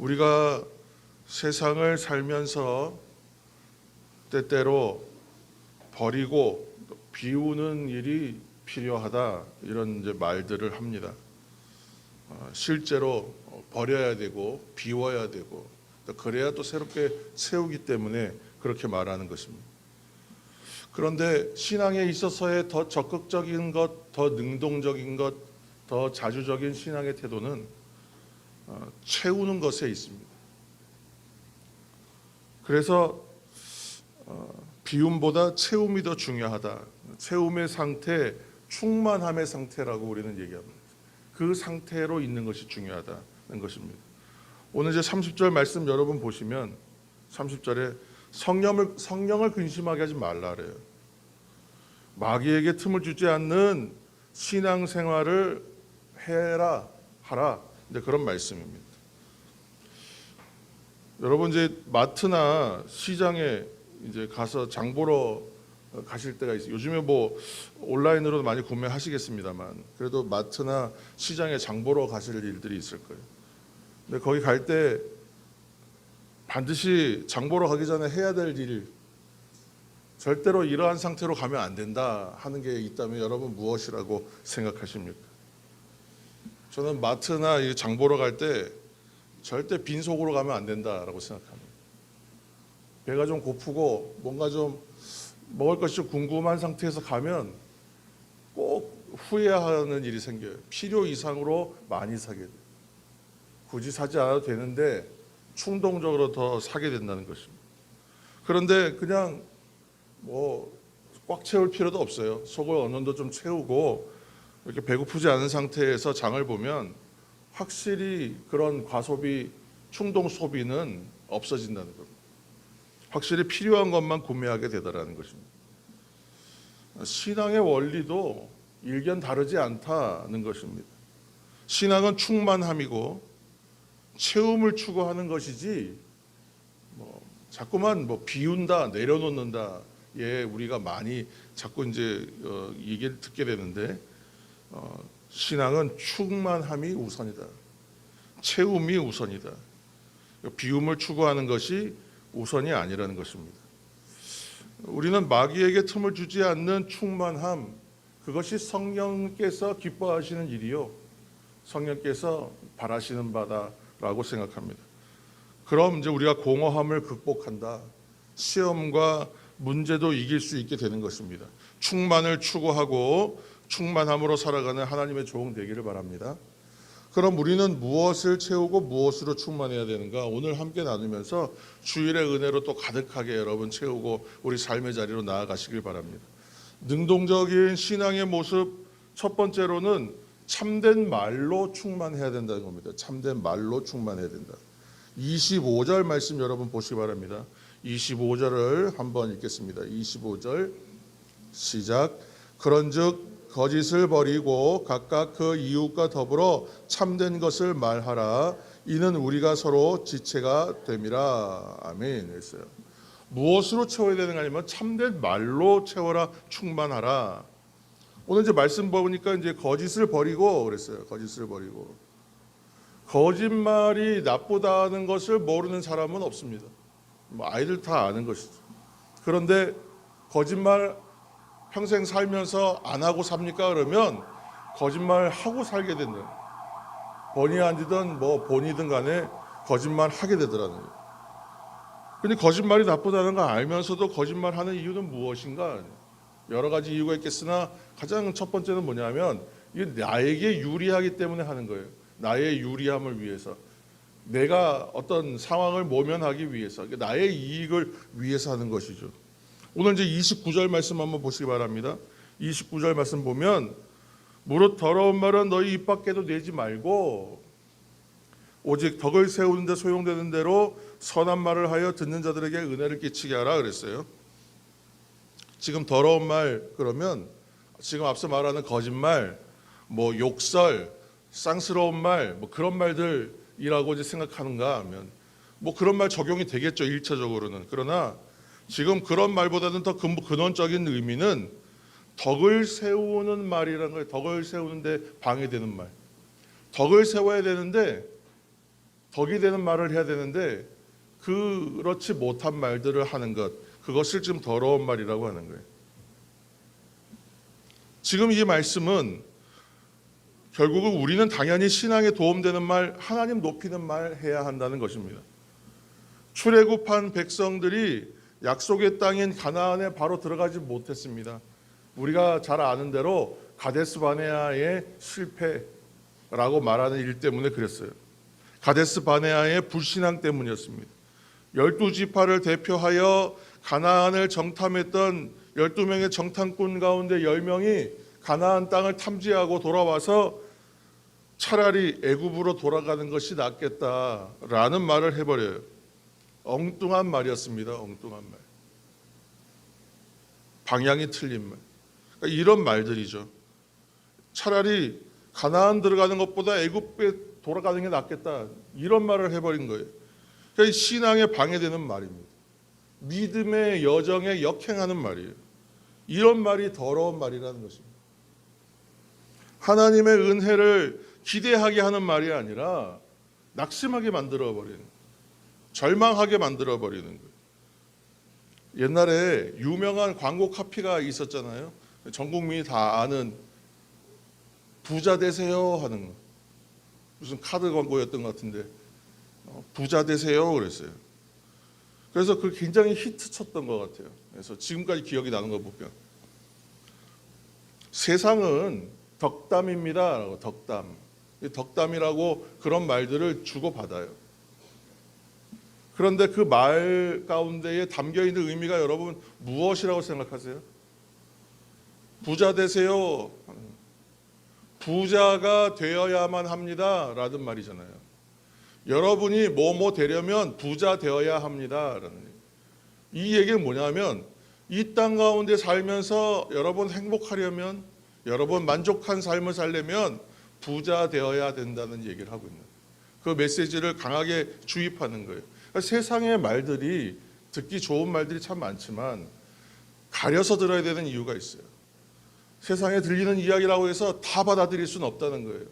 우리가 세상을 살면서 때때로 버리고 비우는 일이 필요하다 이런 이제 말들을 합니다. 어, 실제로 버려야 되고 비워야 되고 또 그래야 또 새롭게 세우기 때문에 그렇게 말하는 것입니다. 그런데 신앙에 있어서의 더 적극적인 것, 더 능동적인 것, 더 자주적인 신앙의 태도는 어, 채우는 것에 있습니다. 그래서 어, 비움보다 채움이 더 중요하다. 채움의 상태, 충만함의 상태라고 우리는 얘기합니다. 그 상태로 있는 것이 중요하다는 것입니다. 오늘 이제 30절 말씀 여러분 보시면 30절에 성령을 성령을 근심하게 하지 말라 그래요. 마귀에게 틈을 주지 않는 신앙 생활을 해라 하라. 이제 그런 말씀입니다. 여러분 이제 마트나 시장에 이제 가서 장 보러 가실 때가 있어요. 요즘에 뭐 온라인으로 많이 구매하시겠습니다만 그래도 마트나 시장에 장 보러 가실 일들이 있을 거예요. 근데 거기 갈 때 반드시 장 보러 가기 전에 해야 될 일, 절대로 이러한 상태로 가면 안 된다 하는 게 있다면 여러분 무엇이라고 생각하십니까? 저는 마트나 이장 보러 갈 때 절대 빈속으로 가면 안 된다라고 생각합니다. 배가 좀 고프고 뭔가 좀 먹을 것이 좀 궁금한 상태에서 가면 꼭 후회하는 일이 생겨요. 필요 이상으로 많이 사게 돼요. 굳이 사지 않아도 되는데 충동적으로 더 사게 된다는 것입니다. 그런데 그냥 뭐 꽉 채울 필요도 없어요. 속을 어느 정도 좀 채우고 이렇게 배고프지 않은 상태에서 장을 보면 확실히 그런 과소비, 충동 소비는 없어진다는 겁니다. 확실히 필요한 것만 구매하게 되더라는 것입니다. 신앙의 원리도 일견 다르지 않다는 것입니다. 신앙은 충만함이고 채움을 추구하는 것이지 뭐 자꾸만 뭐 비운다 내려놓는다 예 우리가 많이 자꾸 이제 어, 얘기를 듣게 되는데 어, 신앙은 충만함이 우선이다 채움이 우선이다 비움을 추구하는 것이 우선이 아니라는 것입니다. 우리는 마귀에게 틈을 주지 않는 충만함 그것이 성령께서 기뻐하시는 일이요 성령께서 바라시는 바다라고 생각합니다. 그럼 이제 우리가 공허함을 극복한다. 시험과 문제도 이길 수 있게 되는 것입니다. 충만을 추구하고 충만함으로 살아가는 하나님의 종 되기를 바랍니다. 그럼 우리는 무엇을 채우고 무엇으로 충만해야 되는가? 오늘 함께 나누면서 주일의 은혜로 또 가득하게 여러분 채우고 우리 삶의 자리로 나아가시길 바랍니다. 능동적인 신앙의 모습 첫 번째로는 참된 말로 충만해야 된다는 겁니다. 참된 말로 충만해야 된다. 25절 말씀 여러분 보시기 바랍니다. 25절을 한번 읽겠습니다. 25절 시작. 그런즉 거짓을 버리고 각각 그 이웃과 더불어 참된 것을 말하라. 이는 우리가 서로 지체가 됨이라. 아멘. 했어요. 무엇으로 채워야 되는가 하면 참된 말로 채워라. 충만하라. 오늘 이제 말씀 보니까 이제 거짓을 버리고 그랬어요. 거짓을 버리고. 거짓말이 나쁘다는 것을 모르는 사람은 없습니다. 뭐 아이들 다 아는 것이죠. 그런데 거짓말 평생 살면서 안 하고 삽니까? 그러면 거짓말 하고 살게 된다. 본의 아니든 뭐 본이든 간에 거짓말 하게 되더라는 거예요. 근데 거짓말이 나쁘다는 걸 알면서도 거짓말 하는 이유는 무엇인가? 여러 가지 이유가 있겠으나 가장 첫 번째는 뭐냐면 이게 나에게 유리하기 때문에 하는 거예요. 나의 유리함을 위해서. 내가 어떤 상황을 모면하기 위해서. 나의 이익을 위해서 하는 것이죠. 오늘 이제 29절 말씀 한번 보시기 바랍니다. 29절 말씀 보면 무릇 더러운 말은 너희 입 밖에도 내지 말고 오직 덕을 세우는데 소용되는 대로 선한 말을 하여 듣는 자들에게 은혜를 끼치게 하라 그랬어요. 지금 더러운 말 그러면 지금 앞서 말하는 거짓말, 뭐 욕설, 쌍스러운 말, 뭐 그런 말들이라고 이제 생각하는가 하면 뭐 그런 말 적용이 되겠죠 일차적으로는 그러나 지금 그런 말보다는 더 근- 근원적인 의미는 덕을 세우는 말이라는 거예요. 덕을 세우는데 방해되는 말. 덕을 세워야 되는데 덕이 되는 말을 해야 되는데 그렇지 못한 말들을 하는 것 그것을 좀 더러운 말이라고 하는 거예요. 지금 이 말씀은 결국은 우리는 당연히 신앙에 도움되는 말, 하나님 높이는 말 해야 한다는 것입니다. 출애굽한 백성들이 약속의 땅인 가나안에 바로 들어가지 못했습니다. 우리가 잘 아는 대로 가데스 바네아의 실패라고 말하는 일 때문에 그랬어요. 가데스 바네아의 불신앙 때문이었습니다. 열두 지파를 대표하여 가나안을 정탐했던 12명의 정탐꾼 가운데 10명이 가나안 땅을 탐지하고 돌아와서 차라리 애굽으로 돌아가는 것이 낫겠다라는 말을 해버려요. 엉뚱한 말이었습니다. 엉뚱한 말. 방향이 틀린 말. 그러니까 이런 말들이죠. 차라리 가나안 들어가는 것보다 애굽에 돌아가는 게 낫겠다. 이런 말을 해버린 거예요. 그러니까 신앙에 방해되는 말입니다. 믿음의 여정에 역행하는 말이에요. 이런 말이 더러운 말이라는 것입니다. 하나님의 은혜를 기대하게 하는 말이 아니라 낙심하게 만들어 버리는 절망하게 만들어 버리는 거예요. 옛날에 유명한 광고 카피가 있었잖아요. 전 국민이 다 아는 부자 되세요 하는 거. 무슨 카드 광고였던 것 같은데 어, 부자 되세요 그랬어요. 그래서 그 굉장히 히트 쳤던 것 같아요. 그래서 지금까지 기억이 나는 거 보면 세상은 덕담입니다라고 덕담. 이 덕담이라고 그런 말들을 주고 받아요. 그런데 그 말 가운데에 담겨 있는 의미가 여러분 무엇이라고 생각하세요? 부자 되세요. 부자가 되어야만 합니다 라는 말이잖아요. 여러분이 뭐뭐 되려면 부자 되어야 합니다 라는 얘기. 이 얘기는 뭐냐면 이 땅 가운데 살면서 여러분 행복하려면 여러분 만족한 삶을 살려면 부자 되어야 된다는 얘기를 하고 있는. 그 메시지를 강하게 주입하는 거예요. 그러니까 세상의 말들이 듣기 좋은 말들이 참 많지만 가려서 들어야 되는 이유가 있어요. 세상에 들리는 이야기라고 해서 다 받아들일 수는 없다는 거예요.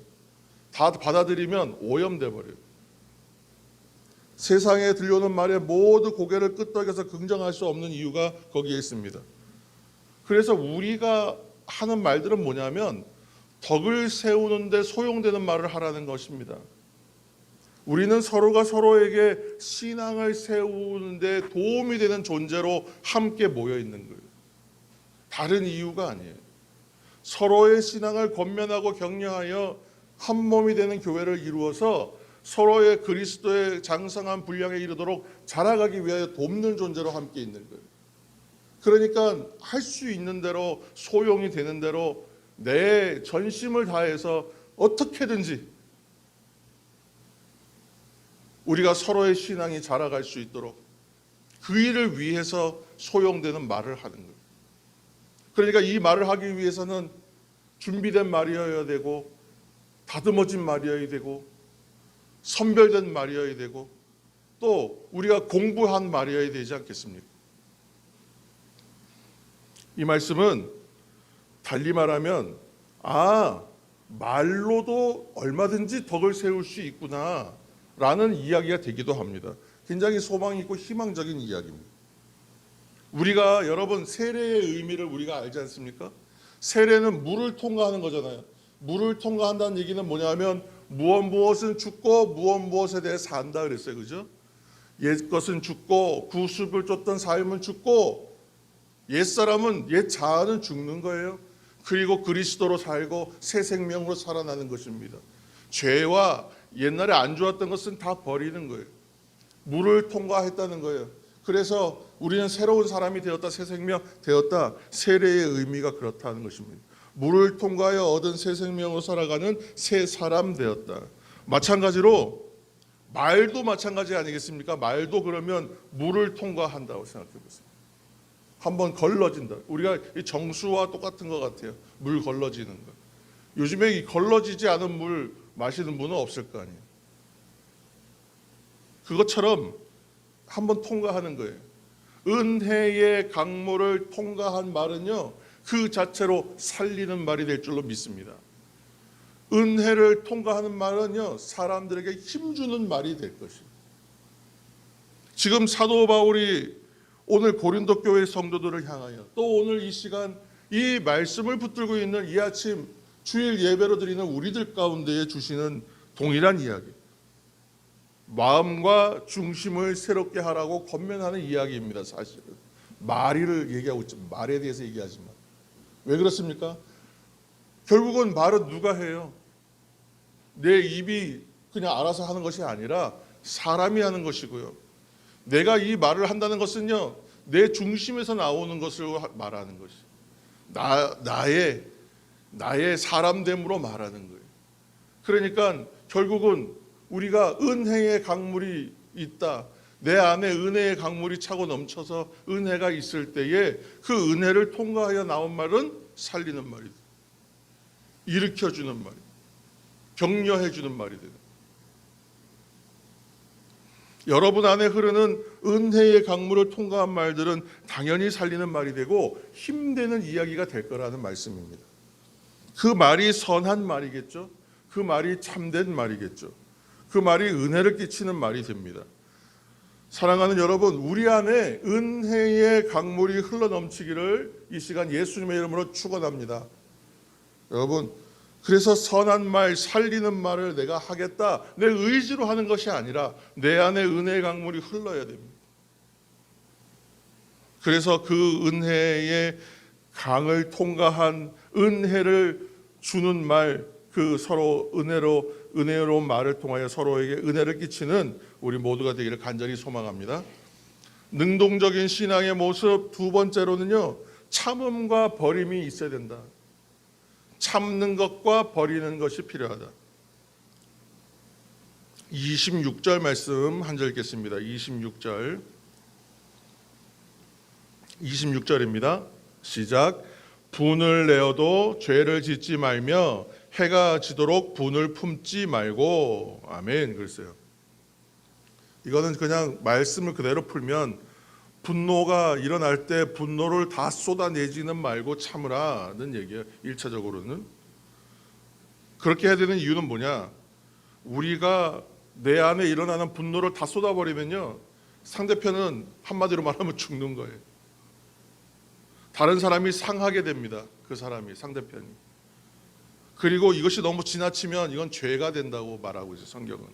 다 받아들이면 오염돼 버려요. 세상에 들려오는 말에 모두 고개를 끄덕여서 긍정할 수 없는 이유가 거기에 있습니다. 그래서 우리가 하는 말들은 뭐냐면 덕을 세우는데 소용되는 말을 하라는 것입니다. 우리는 서로가 서로에게 신앙을 세우는데 도움이 되는 존재로 함께 모여 있는 거예요. 다른 이유가 아니에요. 서로의 신앙을 권면하고 격려하여 한 몸이 되는 교회를 이루어서 서로의 그리스도의 장성한 분량에 이르도록 자라가기 위하여 돕는 존재로 함께 있는 거예요. 그러니까 할 수 있는 대로 소용이 되는 대로 내 전심을 다해서 어떻게든지 우리가 서로의 신앙이 자라갈 수 있도록 그 일을 위해서 소용되는 말을 하는 거예요. 그러니까 이 말을 하기 위해서는 준비된 말이어야 되고 다듬어진 말이어야 되고 선별된 말이어야 되고 또 우리가 공부한 말이어야 되지 않겠습니까? 이 말씀은 달리 말하면 아 말로도 얼마든지 덕을 세울 수 있구나 라는 이야기가 되기도 합니다. 굉장히 소망 있고 희망적인 이야기입니다. 우리가 여러분 세례의 의미를 우리가 알지 않습니까? 세례는 물을 통과하는 거잖아요. 물을 통과한다는 얘기는 뭐냐면 무엇 무엇은 죽고 무엇 무엇에 대해 산다 그랬어요. 그죠? 옛 것은 죽고 구습을 쫓던 삶은 죽고 옛 사람은 옛 자아는 죽는 거예요. 그리고 그리스도로 살고 새 생명으로 살아나는 것입니다. 죄와 옛날에 안 좋았던 것은 다 버리는 거예요. 물을 통과했다는 거예요. 그래서 우리는 새로운 사람이 되었다, 새 생명 되었다. 세례의 의미가 그렇다는 것입니다. 물을 통과하여 얻은 새 생명으로 살아가는 새 사람 되었다. 마찬가지로 말도 마찬가지 아니겠습니까? 말도 그러면 물을 통과한다고 생각해 보세요. 한번 걸러진다. 우리가 이 정수와 똑같은 것 같아요. 물 걸러지는 거. 요즘에 이 걸러지지 않은 물 마시는 분은 없을 거 아니에요. 그것처럼 한번 통과하는 거예요. 은혜의 강물을 통과한 말은요, 그 자체로 살리는 말이 될 줄로 믿습니다. 은혜를 통과하는 말은요 사람들에게 힘주는 말이 될 것입니다. 지금 사도 바울이 오늘 고린도 교회 성도들을 향하여 또 오늘 이 시간 이 말씀을 붙들고 있는 이 아침 주일 예배로 드리는 우리들 가운데에 주시는 동일한 이야기. 마음과 중심을 새롭게 하라고 권면하는 이야기입니다. 사실은 말이를 얘기하고 있죠. 말에 대해서 얘기하지만 왜 그렇습니까? 결국은 말은 누가 해요? 내 입이 그냥 알아서 하는 것이 아니라 사람이 하는 것이고요. 내가 이 말을 한다는 것은요, 내 중심에서 나오는 것을 말하는 것이. 나 나의 나의 사람됨으로 말하는 거예요. 그러니까 결국은 우리가 은혜의 강물이 있다. 내 안에 은혜의 강물이 차고 넘쳐서 은혜가 있을 때에 그 은혜를 통과하여 나온 말은 살리는 말이다. 일으켜 주는 말이. 격려해 주는 말이 되는. 여러분 안에 흐르는 은혜의 강물을 통과한 말들은 당연히 살리는 말이 되고 힘되는 이야기가 될 거라는 말씀입니다. 그 말이 선한 말이겠죠. 그 말이 참된 말이겠죠. 그 말이 은혜를 끼치는 말이 됩니다. 사랑하는 여러분, 우리 안에 은혜의 강물이 흘러 넘치기를 이 시간 예수님의 이름으로 축원합니다. 여러분, 그래서 선한 말, 살리는 말을 내가 하겠다. 내 의지로 하는 것이 아니라 내 안에 은혜의 강물이 흘러야 됩니다. 그래서 그 은혜의 강을 통과한 은혜를 주는 말, 그 서로 은혜로 은혜로운 말을 통하여 서로에게 은혜를 끼치는 우리 모두가 되기를 간절히 소망합니다. 능동적인 신앙의 모습 두 번째로는요. 참음과 버림이 있어야 된다. 참는 것과 버리는 것이 필요하다. 26절 말씀 한 절 읽겠습니다. 26절. 26절입니다. 시작. 분을 내어도 죄를 짓지 말며 해가 지도록 분을 품지 말고 아멘 그랬어요. 이거는 그냥 말씀을 그대로 풀면 분노가 일어날 때 분노를 다 쏟아내지는 말고 참으라는 얘기예요. 1차적으로는 그렇게 해야 되는 이유는 뭐냐? 우리가 내 안에 일어나는 분노를 다 쏟아버리면요. 상대편은 한마디로 말하면 죽는 거예요. 다른 사람이 상하게 됩니다. 그 사람이 상대편이. 그리고 이것이 너무 지나치면 이건 죄가 된다고 말하고 있어요. 성경은.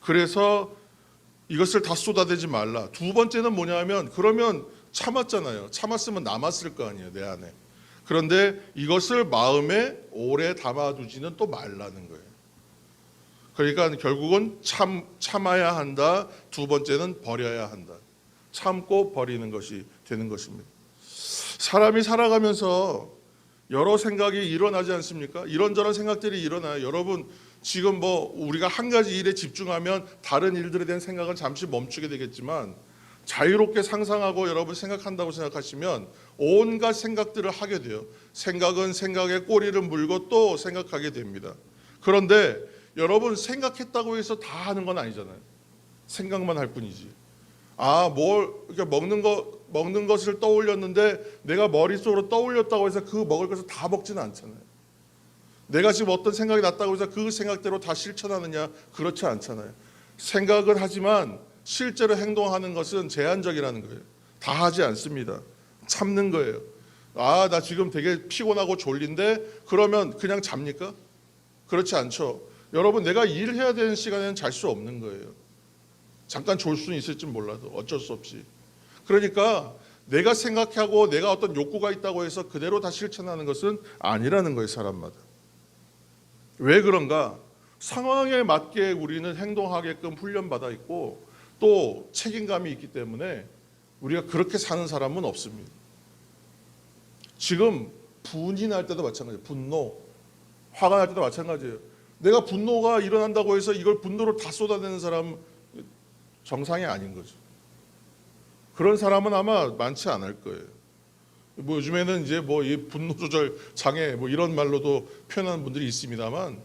그래서 이것을 다 쏟아내지 말라. 두 번째는 뭐냐면 그러면 참았잖아요. 참았으면 남았을 거 아니에요, 내 안에. 그런데 이것을 마음에 오래 담아두지는 또 말라는 거예요. 그러니까 결국은 참 참아야 한다. 두 번째는 버려야 한다. 참고 버리는 것이 되는 것입니다. 사람이 살아가면서 여러 생각이 일어나지 않습니까? 이런저런 생각들이 일어나요. 여러분 지금 뭐 우리가 한 가지 일에 집중하면 다른 일들에 대한 생각은 잠시 멈추게 되겠지만 자유롭게 상상하고 여러분 생각한다고 생각하시면 온갖 생각들을 하게 돼요. 생각은 생각의 꼬리를 물고 또 생각하게 됩니다. 그런데 여러분 생각했다고 해서 다 하는 건 아니잖아요. 생각만 할 뿐이지. 아, 뭘 이렇게 먹는 거 먹는 것을 떠올렸는데 내가 머릿속으로 떠올렸다고 해서 그 먹을 것을 다 먹지는 않잖아요. 내가 지금 어떤 생각이 났다고 해서 그 생각대로 다 실천하느냐? 그렇지 않잖아요. 생각은 하지만 실제로 행동하는 것은 제한적이라는 거예요. 다 하지 않습니다. 참는 거예요. 아, 나 지금 되게 피곤하고 졸린데 그러면 그냥 잡니까? 그렇지 않죠. 여러분, 내가 일해야 되는 시간에는 잘 수 없는 거예요. 잠깐 졸 수는 있을지 몰라도 어쩔 수 없이. 그러니까 내가 생각하고 내가 어떤 욕구가 있다고 해서 그대로 다 실천하는 것은 아니라는 거예요, 사람마다. 왜 그런가? 상황에 맞게 우리는 행동하게끔 훈련받아 있고 또 책임감이 있기 때문에 우리가 그렇게 사는 사람은 없습니다. 지금 분이 날 때도 마찬가지예요. 분노, 화가 날 때도 마찬가지예요. 내가 분노가 일어난다고 해서 이걸 분노를 다 쏟아내는 사람 정상이 아닌 거죠. 그런 사람은 아마 많지 않을 거예요. 뭐 요즘에는 이제 뭐 이 분노 조절 장애 뭐 이런 말로도 표현하는 분들이 있습니다만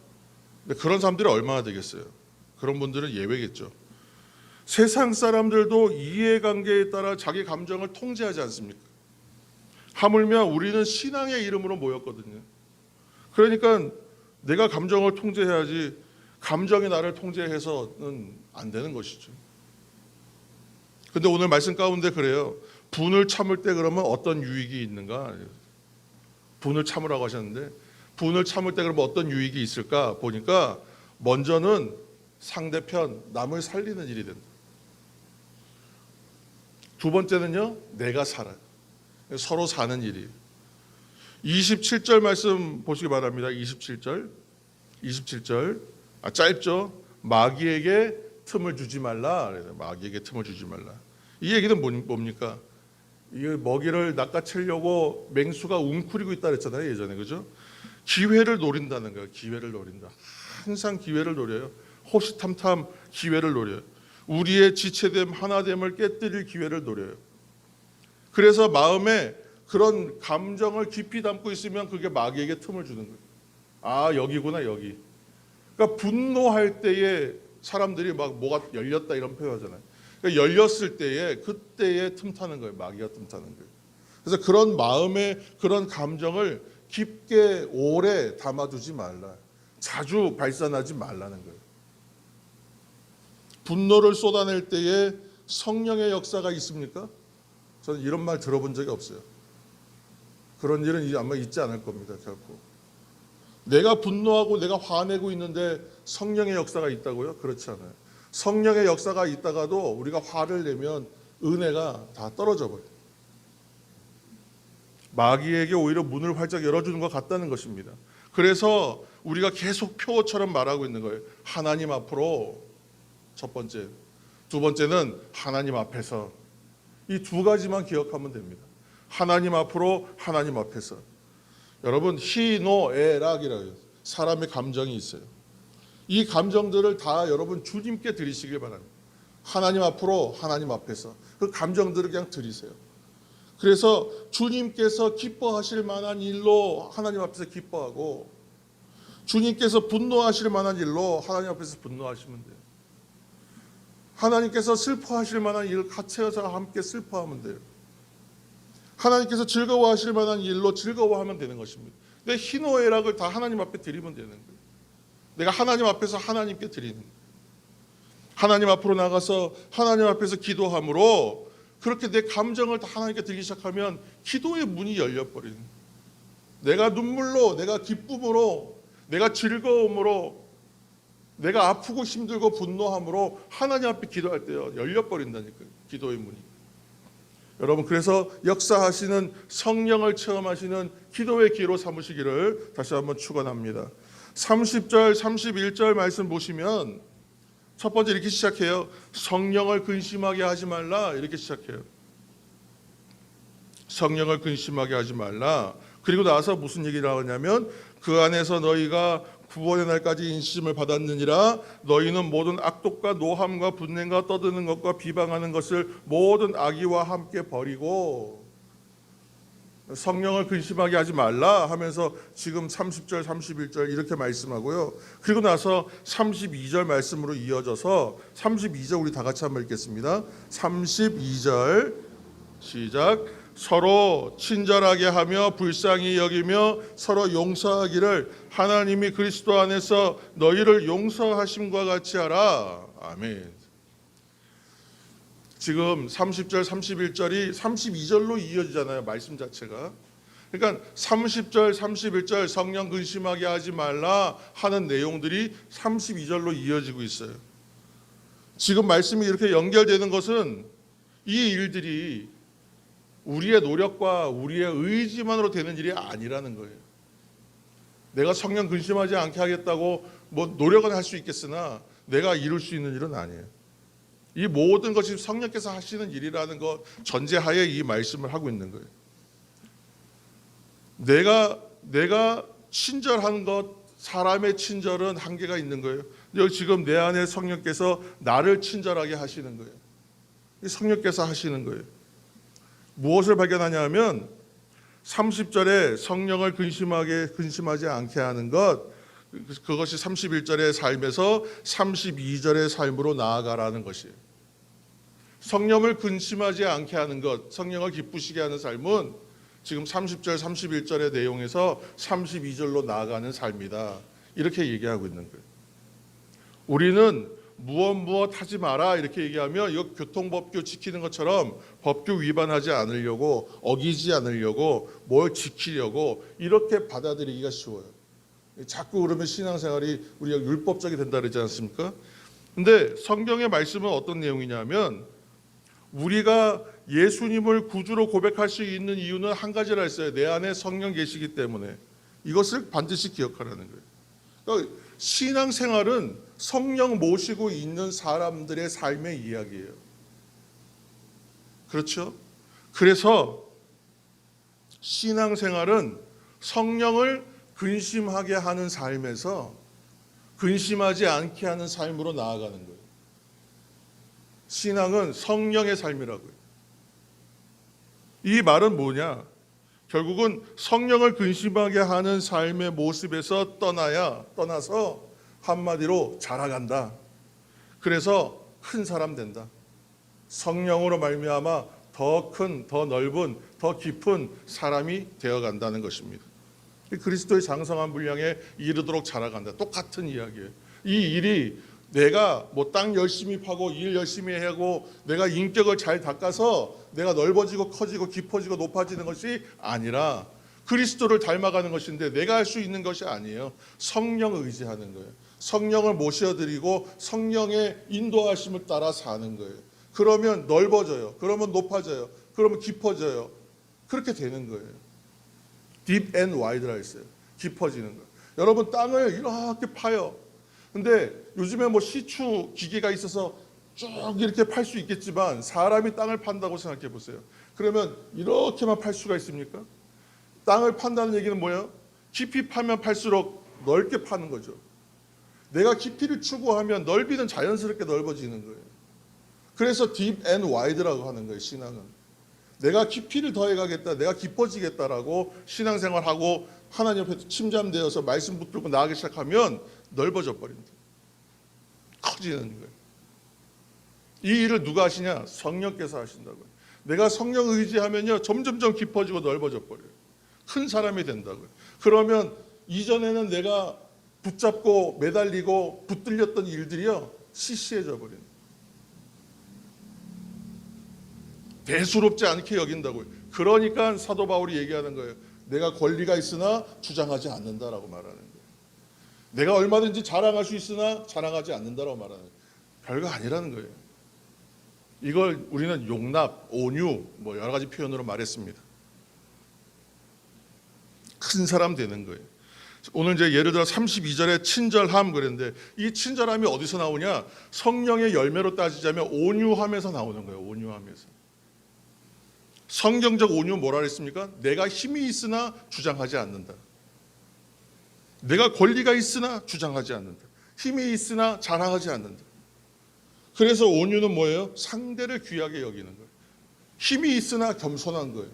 그런 사람들이 얼마나 되겠어요? 그런 분들은 예외겠죠. 세상 사람들도 이해관계에 따라 자기 감정을 통제하지 않습니까? 하물며 우리는 신앙의 이름으로 모였거든요. 그러니까 내가 감정을 통제해야지 감정이 나를 통제해서는 안 되는 것이죠. 근데 오늘 말씀 가운데 그래요. 분을 참을 때 그러면 어떤 유익이 있는가? 분을 참으라고 하셨는데 분을 참을 때 그러면 어떤 유익이 있을까? 보니까 먼저는 상대편 남을 살리는 일이 된다. 두 번째는요. 내가 살아요. 서로 사는 일이. 27절 말씀 보시기 바랍니다. 27절. 27절. 아 짧죠? 마귀에게 틈을 주지 말라. 마귀에게 틈을 주지 말라. 이 얘기는 뭐- 뭡니까? 이 먹이를 낚아채려고 맹수가 웅크리고 있다 그랬잖아요 예전에 그죠? 기회를 노린다는 거예요. 기회를 노린다. 항상 기회를 노려요. 호시탐탐 기회를 노려요. 우리의 지체됨 하나됨을 깨뜨릴 기회를 노려요. 그래서 마음에 그런 감정을 깊이 담고 있으면 그게 마귀에게 틈을 주는 거예요. 아 여기구나 여기. 그러니까 분노할 때에 사람들이 막 뭐가 열렸다 이런 표현하잖아요. 그러니까 열렸을 때에 그때에 틈타는 거예요. 마귀가 틈타는 거예요. 그래서 그런 마음의 그런 감정을 깊게 오래 담아두지 말라. 자주 발산하지 말라는 거예요. 분노를 쏟아낼 때에 성령의 역사가 있습니까? 저는 이런 말 들어본 적이 없어요. 그런 일은 아마 있지 않을 겁니다. 결코. 내가 분노하고 내가 화내고 있는데 성령의 역사가 있다고요? 그렇지 않아요. 성령의 역사가 있다가도 우리가 화를 내면 은혜가 다 떨어져 버려요. 마귀에게 오히려 문을 활짝 열어주는 것 같다는 것입니다. 그래서 우리가 계속 표어처럼 말하고 있는 거예요. 하나님 앞으로 첫 번째, 두 번째는 하나님 앞에서 이 두 가지만 기억하면 됩니다. 하나님 앞으로 하나님 앞에서 여러분 희노애락이라고 해요. 사람의 감정이 있어요. 이 감정들을 다 여러분 주님께 드리시길 바랍니다. 하나님 앞으로 하나님 앞에서 그 감정들을 그냥 드리세요. 그래서 주님께서 기뻐하실 만한 일로 하나님 앞에서 기뻐하고 주님께서 분노하실 만한 일로 하나님 앞에서 분노하시면 돼요. 하나님께서 슬퍼하실 만한 일을 같이 해서 함께 슬퍼하면 돼요. 하나님께서 즐거워하실 만한 일로 즐거워하면 되는 것입니다. 내 희노애락을 다 하나님 앞에 드리면 되는 거예요. 내가 하나님 앞에서 하나님께 드리는 거예요. 하나님 앞으로 나가서 하나님 앞에서 기도함으로 그렇게 내 감정을 다 하나님께 드리기 시작하면 기도의 문이 열려버리는 거예요. 내가 눈물로 내가 기쁨으로 내가 즐거움으로 내가 아프고 힘들고 분노함으로 하나님 앞에 기도할 때요 열려버린다니까요 기도의 문이 여러분 그래서 역사하시는 성령을 체험하시는 기도의 기로 삼으시기를 다시 한번 축원합니다. 30절 31절 말씀 보시면 첫 번째 이렇게 시작해요. 성령을 근심하게 하지 말라. 이렇게 시작해요. 성령을 근심하게 하지 말라. 그리고 나서 무슨 얘기를 하냐면 그 안에서 너희가 구원의 날까지 인심을 받았느니라 너희는 모든 악독과 노함과 분냄과 떠드는 것과 비방하는 것을 모든 악의와 함께 버리고 성령을 근심하게 하지 말라 하면서 지금 30절 31절 이렇게 말씀하고요. 그리고 나서 32절 말씀으로 이어져서 32절 우리 다 같이 한번 읽겠습니다. 32절 시작 서로 친절하게 하며 불쌍히 여기며 서로 용서하기를 하나님이 그리스도 안에서 너희를 용서하심과 같이 하라. 아멘. 지금 30절 31절이 32절로 이어지잖아요. 말씀 자체가. 그러니까 30절 31절 성령 근심하게 하지 말라 하는 내용들이 32절로 이어지고 있어요. 지금 말씀이 이렇게 연결되는 것은 이 일들이 우리의 노력과 우리의 의지만으로 되는 일이 아니라는 거예요. 내가 성령 근심하지 않게 하겠다고 뭐 노력은 할 수 있겠으나 내가 이룰 수 있는 일은 아니에요. 이 모든 것이 성령께서 하시는 일이라는 것 전제하에 이 말씀을 하고 있는 거예요. 내가 내가 친절한 것 사람의 친절은 한계가 있는 거예요. 여기 지금 내 안에 성령께서 나를 친절하게 하시는 거예요. 이 성령께서 하시는 거예요. 무엇을 발견하냐면 30절에 성령을 근심하게 근심하지 않게 하는 것 그것이 31절의 삶에서 32절의 삶으로 나아가라는 것이에요. 성령을 근심하지 않게 하는 것, 성령을 기쁘시게 하는 삶은 지금 30절, 31절의 내용에서 32절로 나아가는 삶이다. 이렇게 얘기하고 있는 거예요. 우리는 무엇 무엇 하지 마라 이렇게 얘기하면 이거 교통법규 지키는 것처럼 법규 위반하지 않으려고 어기지 않으려고 뭘 지키려고 이렇게 받아들이기가 쉬워요. 자꾸 그러면 신앙생활이 우리가 율법적이 된다 그러지 않습니까? 근데 성경의 말씀은 어떤 내용이냐면 우리가 예수님을 구주로 고백할 수 있는 이유는 한 가지라 했어요. 내 안에 성령 계시기 때문에 이것을 반드시 기억하라는 거예요. 그러니까 신앙생활은 성령 모시고 있는 사람들의 삶의 이야기예요. 그렇죠? 그래서 신앙생활은 성령을 근심하게 하는 삶에서 근심하지 않게 하는 삶으로 나아가는 거예요. 신앙은 성령의 삶이라고요. 이 말은 뭐냐? 결국은 성령을 근심하게 하는 삶의 모습에서 떠나야 떠나서 한마디로 자라간다. 그래서 큰 사람 된다. 성령으로 말미암아 더 큰, 더 넓은, 더 깊은 사람이 되어 간다는 것입니다. 그리스도의 장성한 분량에 이르도록 자라간다. 똑같은 이야기예요. 이 일이 내가 뭐 땅 열심히 파고 일 열심히 하고 내가 인격을 잘 닦아서 내가 넓어지고 커지고 깊어지고 높아지는 것이 아니라 그리스도를 닮아가는 것인데 내가 할 수 있는 것이 아니에요. 성령을 의지하는 거예요. 성령을 모셔드리고 성령의 인도하심을 따라 사는 거예요. 그러면 넓어져요. 그러면 높아져요. 그러면 깊어져요. 그렇게 되는 거예요. deep and wide라 했어요. 깊어지는 거예요. 여러분 땅을 이렇게 파요. 근데 요즘에 뭐 시추 기계가 있어서 쭉 이렇게 팔 수 있겠지만 사람이 땅을 판다고 생각해 보세요. 그러면 이렇게만 팔 수가 있습니까? 땅을 판다는 얘기는 뭐예요? 깊이 파면 팔수록 넓게 파는 거죠. 내가 깊이를 추구하면 넓이는 자연스럽게 넓어지는 거예요. 그래서 deep and wide라고 하는 거예요, 신앙은. 내가 깊이를 더해가겠다, 내가 깊어지겠다라고 신앙생활하고 하나님 앞에 침잠되어서 말씀 붙들고 나가기 시작하면 넓어져 버립니다. 커지는 거예요. 이 일을 누가 하시냐? 성령께서 하신다고요. 내가 성령 의지하면요, 점점점 깊어지고 넓어져 버려요. 큰 사람이 된다고요. 그러면 이전에는 내가 붙잡고 매달리고 붙들렸던 일들이요, 시시해져 버리는. 대수롭지 않게 여긴다고요. 그러니까 사도 바울이 얘기하는 거예요. 내가 권리가 있으나 주장하지 않는다라고 말하는 거예요. 내가 얼마든지 자랑할 수 있으나 자랑하지 않는다라고 말하는 거예요. 별거 아니라는 거예요. 이걸 우리는 용납, 온유 뭐 여러 가지 표현으로 말했습니다. 큰 사람 되는 거예요. 오늘 이제 예를 들어 32절에 친절함 그랬는데 이 친절함이 어디서 나오냐? 성령의 열매로 따지자면 온유함에서 나오는 거예요. 온유함에서. 성경적 온유 뭐라 그랬습니까? 내가 힘이 있으나 주장하지 않는다. 내가 권리가 있으나 주장하지 않는다. 힘이 있으나 자랑하지 않는다. 그래서 온유는 뭐예요? 상대를 귀하게 여기는 거예요. 힘이 있으나 겸손한 거예요.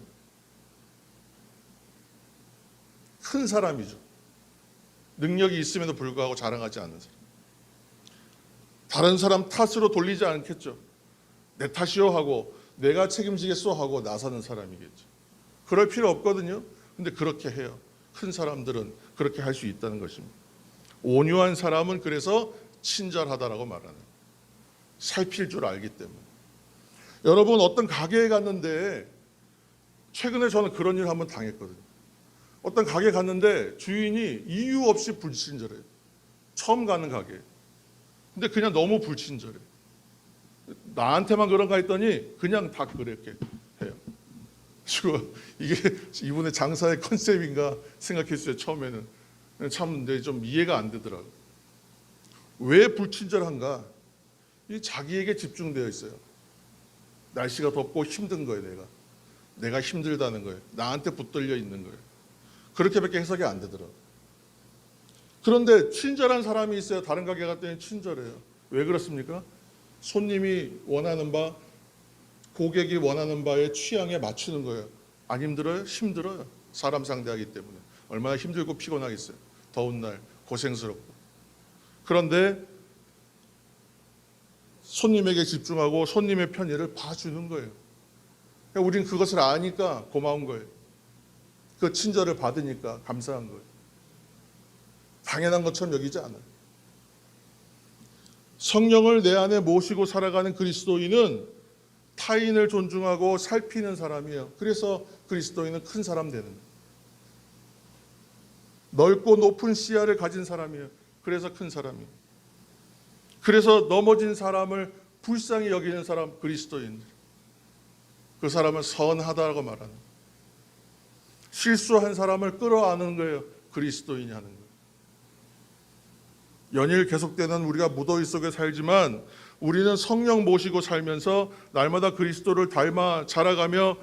큰 사람이죠. 능력이 있음에도 불구하고 자랑하지 않는 사람. 다른 사람 탓으로 돌리지 않겠죠. 내 탓이요 하고 내가 책임지겠소 하고 나서는 사람이겠죠. 그럴 필요 없거든요. 근데 그렇게 해요. 큰 사람들은 그렇게 할 수 있다는 것입니다. 온유한 사람은 그래서 친절하다라고 말하는 살필 줄 알기 때문에. 여러분 어떤 가게에 갔는데 최근에 저는 그런 일을 한번 당했거든요. 어떤 가게 갔는데 주인이 이유 없이 불친절해요. 처음 가는 가게. 근데 그냥 너무 불친절해. 나한테만 그런가 했더니 그냥 다 그렇게 해요. 그리고 이게 이분의 장사의 컨셉인가 생각했어요 처음에는 참 근데 좀 이해가 안 되더라고. 왜 불친절한가? 이 자기에게 집중되어 있어요. 날씨가 덥고 힘든 거예요 내가. 내가 힘들다는 거예요. 나한테 붙들려 있는 거예요. 그렇게밖에 해석이 안 되더라고. 그런데 친절한 사람이 있어요. 다른 가게 갔더니 친절해요. 왜 그렇습니까? 손님이 원하는 바, 고객이 원하는 바의 취향에 맞추는 거예요. 안 힘들어요? 힘들어요. 사람 상대하기 때문에. 얼마나 힘들고 피곤하겠어요. 더운 날, 고생스럽고. 그런데 손님에게 집중하고 손님의 편의를 봐주는 거예요. 그러니까 우린 그것을 아니까 고마운 거예요. 그 친절을 받으니까 감사한 거예요. 당연한 것처럼 여기지 않아요. 성령을 내 안에 모시고 살아가는 그리스도인은 타인을 존중하고 살피는 사람이에요. 그래서 그리스도인은 큰 사람 되는. 넓고 높은 시야를 가진 사람이에요. 그래서 큰 사람이에요. 그래서 넘어진 사람을 불쌍히 여기는 사람 그리스도인. 그 사람은 선하다고 말하는. 실수한 사람을 끌어안는 거예요. 그리스도인이 하는. 연일 계속되는 우리가 무더위 속에 살지만 우리는 성령 모시고 살면서 날마다 그리스도를 닮아 자라가며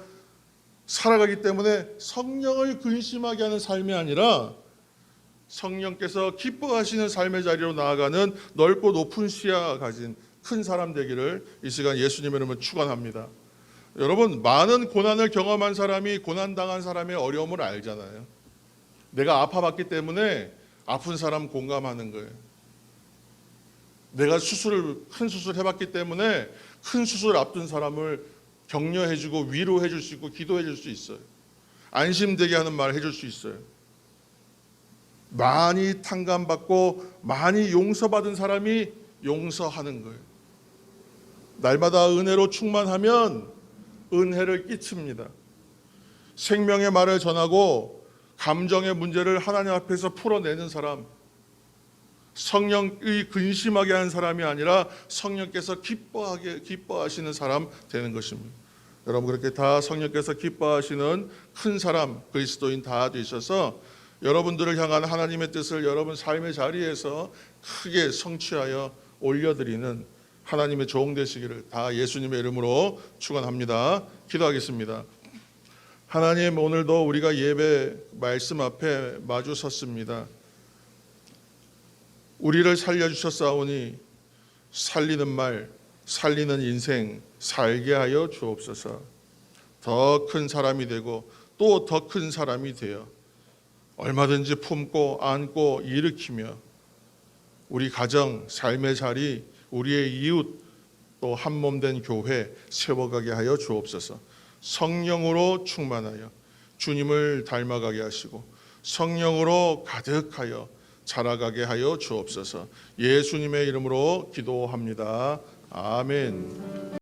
살아가기 때문에 성령을 근심하게 하는 삶이 아니라 성령께서 기뻐하시는 삶의 자리로 나아가는 넓고 높은 시야 가진 큰 사람 되기를 이 시간 예수님의 이름으로 축원합니다. 여러분 많은 고난을 경험한 사람이 고난 당한 사람의 어려움을 알잖아요. 내가 아파봤기 때문에 아픈 사람 공감하는 거예요. 내가 수술을 큰 수술 해봤기 때문에 큰 수술 앞둔 사람을 격려해주고 위로해줄 수 있고 기도해줄 수 있어요. 안심되게 하는 말 해줄 수 있어요. 많이 탕감받고 많이 용서받은 사람이 용서하는 거예요. 날마다 은혜로 충만하면 은혜를 끼칩니다. 생명의 말을 전하고 감정의 문제를 하나님 앞에서 풀어내는 사람, 성령의 근심하게 하는 사람이 아니라 성령께서 기뻐하게 기뻐하시는 사람 되는 것입니다. 여러분 그렇게 다 성령께서 기뻐하시는 큰 사람 그리스도인 다 되셔서 여러분들을 향한 하나님의 뜻을 여러분 삶의 자리에서 크게 성취하여 올려드리는 하나님의 종 되시기를 다 예수님의 이름으로 축원합니다. 기도하겠습니다. 하나님 오늘도 우리가 예배 말씀 앞에 마주 섰습니다. 우리를 살려 주셨사오니 살리는 말, 살리는 인생 살게 하여 주옵소서. 더 큰 사람이 되고 또 더 큰 사람이 되어 얼마든지 품고 안고 일으키며 우리 가정, 삶의 자리, 우리의 이웃 또 한 몸 된 교회 세워가게 하여 주옵소서. 성령으로 충만하여 주님을 닮아가게 하시고 성령으로 가득하여 자라가게 하여 주옵소서. 예수님의 이름으로 기도합니다. 아멘.